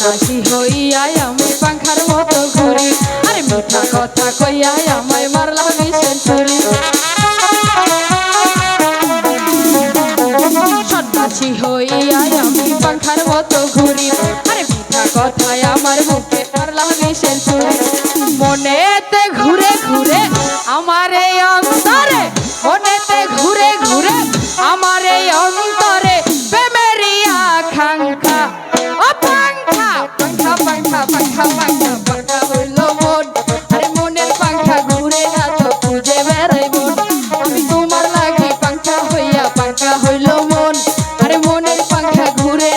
রাশি হই আয় আমি পাখার মতো ঘুরি আরে মিঠা কথা কই আয় আমায় মারলা মিশন ছুরি সন্ন্যাসী আয় আমি পাখার মতো ঘুরি আরে মিঠা কথায় আমার মুখে মারলা মিশন ছুরি মনেতে ঘুরে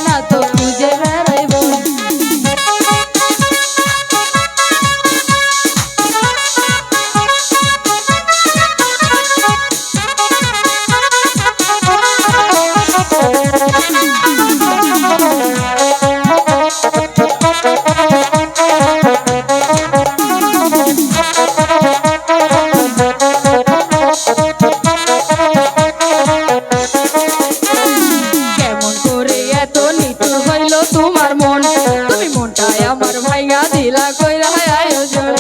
ভাইয়া কইরা আয়োজন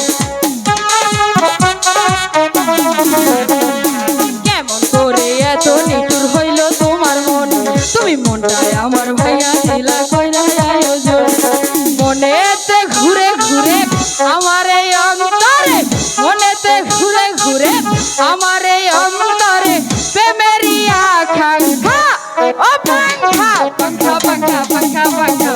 কেমন করে এত নিটুর হইল তোমার মন? তুমি মনটাই আমার ভাইয়া দিলা কইরা আয়োজন মনেতে ঘুরে ঘুরে আমার এই অন্তরে, মনেতে ঘুরে ঘুরে আমার এই অন্তরে প্রেমেরই আকাঙ্ক্ষা। ও পাঙ্খা পাঙ্খা পাঙ্খা পাঙ্খা পাঙ্খা